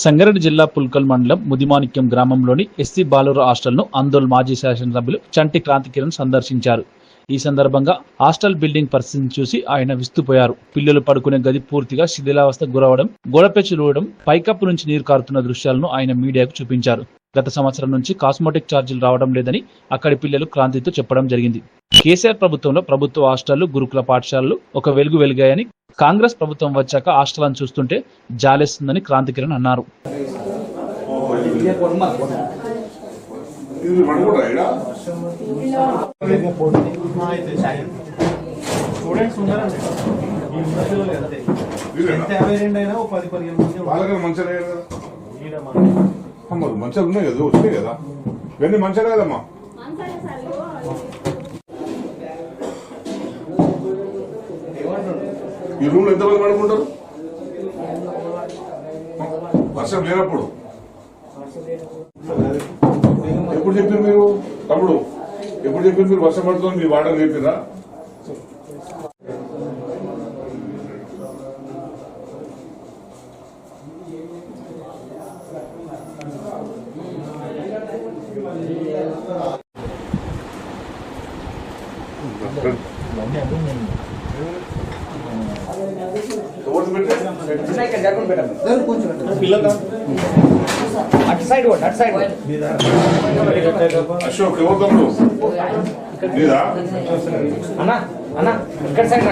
సంగారెడ్డి జిల్లా పుల్కల్ మండలం ముదిమాణిక్యం గ్రామంలోని ఎస్సీ బాలుర హాస్టల్ను ఆందోళ్ మాజీ శాసనసభ్యులు చంటి క్రాంతికిరణ్ సందర్శించారు. ఈ సందర్భంగా హాస్టల్ బిల్డింగ్ పరిస్థితిని చూసి ఆయన విస్తుపోయారు. పిల్లలు పడుకునే గది పూర్తిగా శిథిలావస్థ గురవడం గోడపెచ్చులూయడం పైకప్పు నుంచి నీరు కారుతున్న దృశ్యాలను ఆయన మీడియాకు చూపించారు. గత సంవత్సరం నుంచి కాస్మోటిక్ ఛార్జీలు రావడం లేదని అక్కడి పిల్లలు క్రాంతితో చెప్పడం జరిగింది. కేసీఆర్ ప్రభుత్వంలో ప్రభుత్వ హాస్టళ్ళు గురుకుల పాఠశాలలు ఒక వెలుగు వెలిగాయని కాంగ్రెస్ ప్రభుత్వం వచ్చాక హాస్టళ్ళను చూస్తుంటే జాలేస్తుందని క్రాంతికిరణ్ అన్నారు. ఇది పడుకుంటా ఇక్కడ స్టూడెంట్స్ ఉన్నారండి ఈ ఉన్న పిల్లలు అంతే వీళ్ళేనా? ఎంత? యాభై రెండు అయినా ఓ పది పదిహేను మంది ఉన్నారు. వాళ్ళకన్నా మంచిగా లేదు కదా మంచిగా ఉన్నాయి కదా వచ్చినాయి కదా. ఇవన్నీ మంచిగా లేదమ్మా ఈ రూమ్లో ఎంతమంది పడుకుంటారు? వర్షం లేనప్పుడు. ఎప్పుడు చెప్పారు మీరు? తమ్ముడు ఎప్పుడు చెప్పారు మీరు వర్షం పడుతుంది మీ వాటర్ చెప్పిరా ఎవరు పెట్టారు అటు సైడ్ కొట్టు అటు సైడ్. అశోక్ ఎవరు తమ్ముడు? నీదా? అన్న అన్న ఇక్కడ సైడ్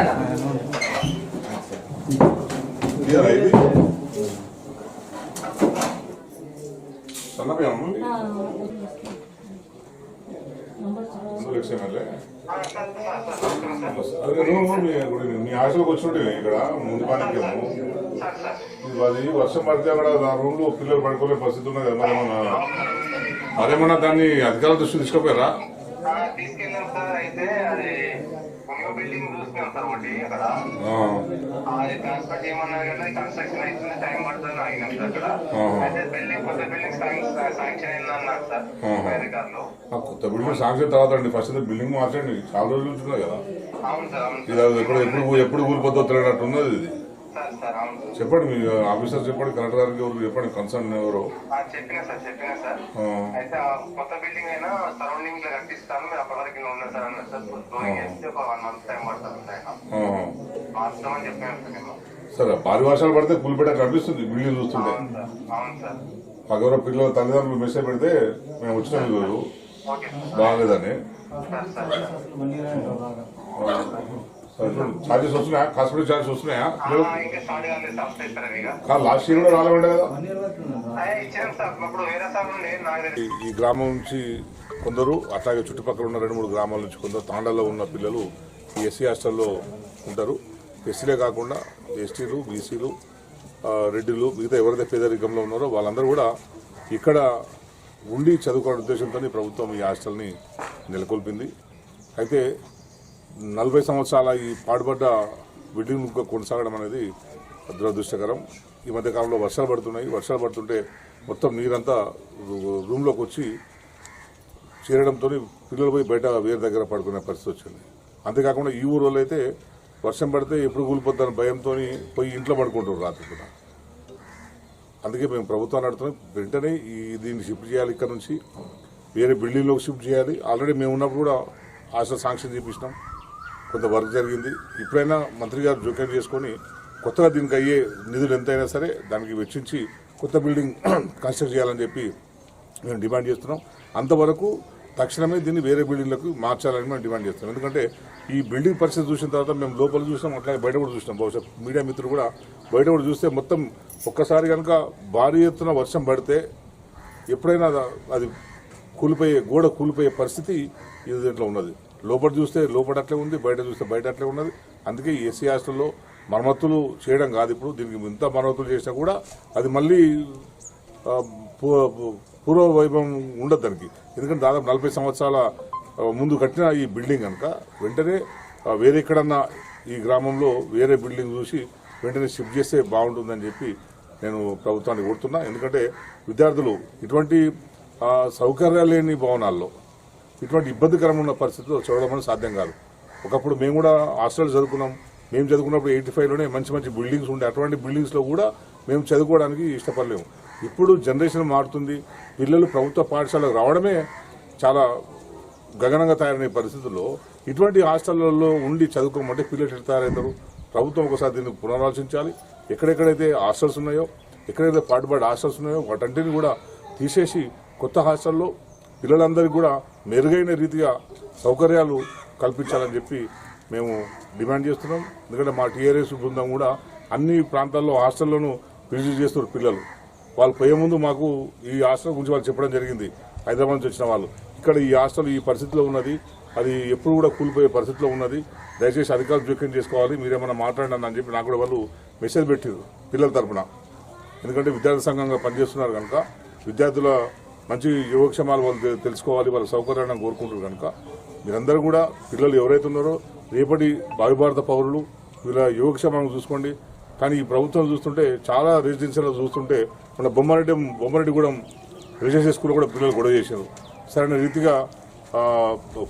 అదే నువ్వు మీ ఆశలకు మీ వచ్చినట్టే ఇక్కడ ముందు పానికేమో అది వర్షం పడితే అక్కడ ఆ రూమ్లో పిల్లలు పడుకోలే పరిస్థితి ఉన్నది కదా మరి మన అదేమన్నా దాన్ని అధికారుల దృష్టి తీసుకుపోయారా? తీసుకెళ్ళాం సార్. అయితే అది బిల్డింగ్ అక్కడ. అది చేయమన్నారు కదా కన్స్ట్రక్షన్ అవుతుంది టైం పడుతుంది ఆగినాం సార్ అక్కడ. ఆహా. అయితే బిల్డింగ్ కొత్త బిల్డింగ్ శాంక్షన్ అయింది అన్నారు సార్? ఆహా. అధికారులు ఆ కొత్త బిల్డింగ్ సాంక్షన్ తర్వాత అండి. ఫస్ట్ అయితే బిల్డింగ్ మార్చండి. చాలా రోజులు ఉంటున్నాయి కదా. అవును సార్ అవును ఎప్పుడు ఎప్పుడు ఎప్పుడు ఉన్నది ఇది. చెప్పండి మీ ఆఫీసర్ చెప్పండి కలెక్టర్ గారికి ఎవరు చెప్పండి కన్సర్న్ ఎవరు? ఆ, చెప్పినా సార్ చెప్పినా సార్. అయితే ఆ కొత్త బిల్డింగ్ అయినా సరౌండింగ్లో కట్టిస్తాను మీరు అప్పటి వరకు సార్ అన్నారు సార్. ఫ్లోరింగ్ వేస్తే ఒక వన్ మంత్ టైం పడుతుంది. మార్చుదామని చెప్పాను సార్ భారీ వర్షాలు పడితే కూలిపెట్ట కనిపిస్తుంది బిల్డింగ్ చూస్తుంటే. అవును సార్ మాకెవరో పిల్లల తల్లిదండ్రులు మెసేజ్ పెడితే మేము వచ్చినాం ఈరోజు okay sir. బాగలేదని. Sir sir sir. Charges వస్తున్నాయా హాస్పిటల్ ఛార్జెస్ వస్తున్నాయా లాస్ట్ ఇయర్ కూడా రాలేమంటే కదా? ఈ- గ్రామం నుంచి కొందరు అట్లాగే చుట్టుపక్కల ఉన్న రెండు మూడు గ్రామాల నుంచి కొందరు తాండాలో ఉన్న పిల్లలు ఈ ఎస్సీ హాస్టల్లో ఉంటారు. ఎస్సీలే కాకుండా ఎస్టీలు బీసీలు రెడ్డిలు మిగతా ఎవరైతే పేదరికంలో ఉన్నారో వాళ్ళందరూ కూడా ఇక్కడ ఉండి చదువుకునే ఉద్దేశంతో ప్రభుత్వం ఈ హాస్టల్ని నెలకొల్పింది. అయితే నలభై సంవత్సరాల ఈ పాడుపడ్డ బిల్డింగ్ కొనసాగడం అనేది దురదృష్టకరం. ఈ మధ్యకాలంలో వర్షాలు పడుతున్నాయి. వర్షాలు పడుతుంటే మొత్తం నీరంతా రూమ్లోకి వచ్చి చేరడంతో పిల్లలు పోయి బయట వేరే దగ్గర పడుకునే పరిస్థితి వచ్చింది. అంతేకాకుండా ఈ ఊరు అయితే వర్షం పడితే ఎప్పుడు కూలిపోతారని భయంతో పోయి ఇంట్లో పడుకుంటారు రాత్రి కూడా అందుకే మేము ప్రభుత్వాన్ని అడుగుతున్నాం వెంటనే ఈ దీన్ని షిఫ్ట్ చేయాలి ఇక్కడ నుంచి. వేరే బిల్డింగ్లోకి షిఫ్ట్ చేయాలి. ఆల్రెడీ మేము ఉన్నప్పుడు కూడా ఆశ శాంక్షన్ చేపించినాం. కొంత వర్క్ జరిగింది. ఇప్పుడైనా మంత్రి గారు జోక్యం చేసుకొని కొత్తగా దీనికి అయ్యే నిధులు ఎంతైనా సరే దానికి వెచ్చించి కొత్త బిల్డింగ్ కన్స్ట్రక్ట్ చేయాలని చెప్పి మేము డిమాండ్ చేస్తున్నాం. అంతవరకు తక్షణమే దీన్ని వేరే బిల్డింగ్లకు మార్చాలని మేము డిమాండ్ చేస్తున్నాం. ఎందుకంటే ఈ బిల్డింగ్ పరిస్థితి చూసిన తర్వాత మేము లోపల చూసినాం అట్లాగే బయట కూడా చూసినాం. బహుశా మీడియా మిత్రులు కూడా బయట కూడా చూస్తే మొత్తం ఒక్కసారి కనుక భారీ ఎత్తున వర్షం పడితే ఎప్పుడైనా అది- అది కూలిపోయే గోడ కూలిపోయే పరిస్థితి ఇది దీంట్లో ఉన్నది. లోపల చూస్తే లోపల అట్లే ఉంది బయట చూస్తే బయట అట్లే ఉన్నది. అందుకే ఈ ఎస్సీ హాస్టల్లో మరమ్మతులు చేయడం కాదు ఇప్పుడు. దీనికి ఇంత మరమ్మతులు చేసినా కూడా అది మళ్ళీ పూర్వ వైభవం ఉండదు దానికి. ఎందుకంటే దాదాపు నలభై సంవత్సరాల ముందు కట్టిన ఈ బిల్డింగ్ కనుక వెంటనే వేరే ఎక్కడన్నా ఈ గ్రామంలో వేరే బిల్డింగ్ చూసి వెంటనే షిఫ్ట్ చేస్తే బాగుంటుందని చెప్పి నేను ప్రభుత్వాన్ని కోరుతున్నా. ఎందుకంటే విద్యార్థులు ఇటువంటి సౌకర్యాలు లేని భవనాల్లో ఇటువంటి ఇబ్బందికరమైన పరిస్థితుల్లో చూడడం సాధ్యం కాదు. ఒకప్పుడు మేము కూడా హాస్టల్ చదువుకున్నాం. మేము చదువుకున్నప్పుడు ఎయిటీ ఫైవ్లోనే మంచి మంచి బిల్డింగ్స్ ఉండే. అటువంటి బిల్డింగ్స్లో కూడా మేము చదువుకోవడానికి ఇష్టపడలేము. ఇప్పుడు జనరేషన్ మారుతుంది. పిల్లలు ప్రభుత్వ పాఠశాలకు రావడమే చాలా గగనంగా తయారైన పరిస్థితుల్లో ఇటువంటి హాస్టళ్ళలో ఉండి చదువుకోమంటే పిల్లలు ఎట్లా తయారవుతారు? ప్రభుత్వం ఒకసారి దీన్ని పునరాలోచించాలి. ఎక్కడెక్కడైతే హాస్టల్స్ ఉన్నాయో ఎక్కడైతే పాటుపడి హాస్టల్స్ ఉన్నాయో వాటంటిని కూడా తీసేసి కొత్త హాస్టల్లో పిల్లలందరికీ కూడా మెరుగైన రీతిగా సౌకర్యాలు కల్పించాలని చెప్పి మేము డిమాండ్ చేస్తున్నాం. ఎందుకంటే మా టీఆర్ఎస్ బృందం కూడా అన్ని ప్రాంతాల్లో హాస్టల్లోనూ విజిట్ చేస్తున్నారు పిల్లలు. వాళ్ళు పోయే ముందు మాకు ఈ హాస్టల్ గురించి వాళ్ళు చెప్పడం జరిగింది. హైదరాబాద్ నుంచి వచ్చిన వాళ్ళు. ఇక్కడ ఈ హాస్టల్ ఈ పరిస్థితిలో ఉన్నది. అది ఎప్పుడు కూడా కూలిపోయే పరిస్థితిలో ఉన్నది. దయచేసి అధికారులు జోక్యం చేసుకోవాలి. మీరేమన్నా మాట్లాడండి అని చెప్పి నాకు కూడా వాళ్ళు మెసేజ్ పెట్టారు పిల్లల తరపున. ఎందుకంటే విద్యార్థి సంఘంగా పనిచేస్తున్నారు కనుక విద్యార్థుల మంచి యోగక్షేమాలు వాళ్ళు తెలుసుకోవాలి వాళ్ళ సౌకర్యాన్ని కోరుకుంటారు కనుక. మీరందరూ కూడా పిల్లలు ఎవరైతే ఉన్నారో రేపటి భావిభారత పౌరులు వీళ్ళ యోగక్షేమాలను చూసుకోండి. కానీ ఈ ప్రభుత్వం చూస్తుంటే చాలా రెసిడెన్షియల్ చూస్తుంటే మన బొమ్మారెడ్డి బొమ్మారెడ్డిగూడెం రెసిడెన్షియల్ స్కూల్ కూడా పిల్లలు గొడవ చేశారు. సరైన రీతిగా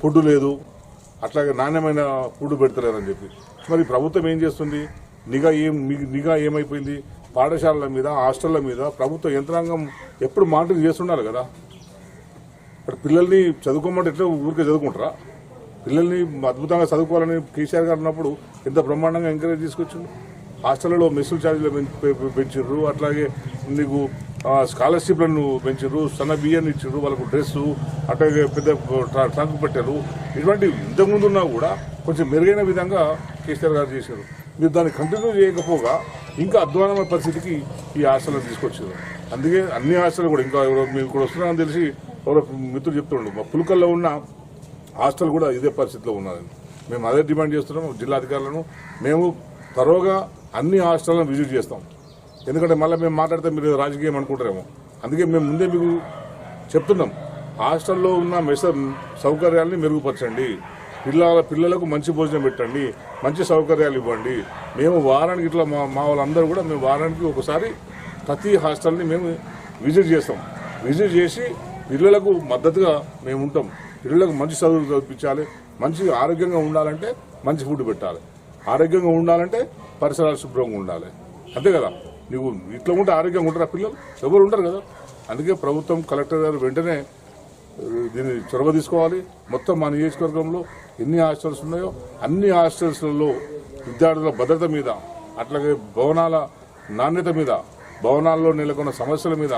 ఫుడ్ లేదు అట్లాగే నాణ్యమైన ఫుడ్ పెడతలేదని చెప్పి. మరి ప్రభుత్వం ఏం చేస్తుంది? నిఘా ఏం నిఘా ఏమైపోయింది? పాఠశాలల మీద హాస్టళ్ళ మీద ప్రభుత్వ యంత్రాంగం ఎప్పుడు మానిటరింగ్ చేస్తుండాలి కదా? ఇక్కడ పిల్లల్ని చదువుకోమంటే ఎట్లా ఊరికే చదువుకుంటారా? పిల్లల్ని అద్భుతంగా చదువుకోవాలని కేసీఆర్ గారు ఉన్నప్పుడు ఎంత బ్రహ్మాండంగా ఎంకరేజ్ తీసుకొచ్చిండు హాస్టళ్ళలో మెస్సుల ఛార్జీలు పెం- పెంచిర్రు అట్లాగే నీకు స్కాలర్షిప్లను పెంచారు సన్న బియ్యాన్ని ఇచ్చారు వాళ్ళకు డ్రెస్సు అట్లాగే పెద్ద ట్రంక్ పెట్టారు. ఇటువంటి ఇంతకుముందు ఉన్నా కూడా కొంచెం మెరుగైన విధంగా కేసీఆర్ గారు చేశారు. మీరు దాన్ని కంటిన్యూ చేయకపోగా ఇంకా అధ్వానమైన పరిస్థితికి ఈ ఆశలను తీసుకొచ్చారు. అందుకే అన్ని హాస్టల్ కూడా ఇంకా ఎవరో మీరు ఇక్కడ వస్తున్నారని తెలిసి ఎవరో మిత్రులు చెప్తుండ్రు. మా పులుకల్లో ఉన్న హాస్టల్ కూడా ఇదే పరిస్థితిలో ఉన్నది. మేము అదే డిమాండ్ చేస్తున్నాం జిల్లాధికారులను మేము త్వరగా అన్ని హాస్టళ్ళను విజిట్ చేస్తాం. ఎందుకంటే మళ్ళీ మేము మాట్లాడితే మీరు రాజకీయం అనుకుంటారేమో. అందుకే మేము ముందే మీకు చెప్తున్నాం. హాస్టల్లో ఉన్న మెస సౌకర్యాలని మెరుగుపరచండి. పిల్లల పిల్లలకు మంచి భోజనం పెట్టండి మంచి సౌకర్యాలు ఇవ్వండి. మేము వారానికి ఇట్లా మా మా వాళ్ళందరూ కూడా మేము వారానికి ఒకసారి ప్రతి హాస్టల్ని మేము విజిట్ చేస్తాం. విజిట్ చేసి పిల్లలకు మద్దతుగా మేము ఉంటాం. పిల్లలకు మంచి చదువులు చదివించాలి మంచి ఆరోగ్యంగా ఉండాలంటే మంచి ఫుడ్ పెట్టాలి. ఆరోగ్యంగా ఉండాలంటే పరిసరాలు శుభ్రంగా ఉండాలి. అంతే కదా? నువ్వు ఇట్లా ఉంటే ఆరోగ్యంగా ఉంటారా పిల్లలు? ఎవరు ఉంటారు కదా? అందుకే ప్రభుత్వం కలెక్టర్ గారు వెంటనే దీన్ని చొరవ తీసుకోవాలి. మొత్తం మా నియోజకవర్గంలో ఎన్ని హాస్టల్స్ ఉన్నాయో అన్ని హాస్టల్స్లలో విద్యార్థుల భద్రత మీద అట్లాగే భవనాల నాణ్యత మీద భవనాల్లో నెలకొన్న సమస్యల మీద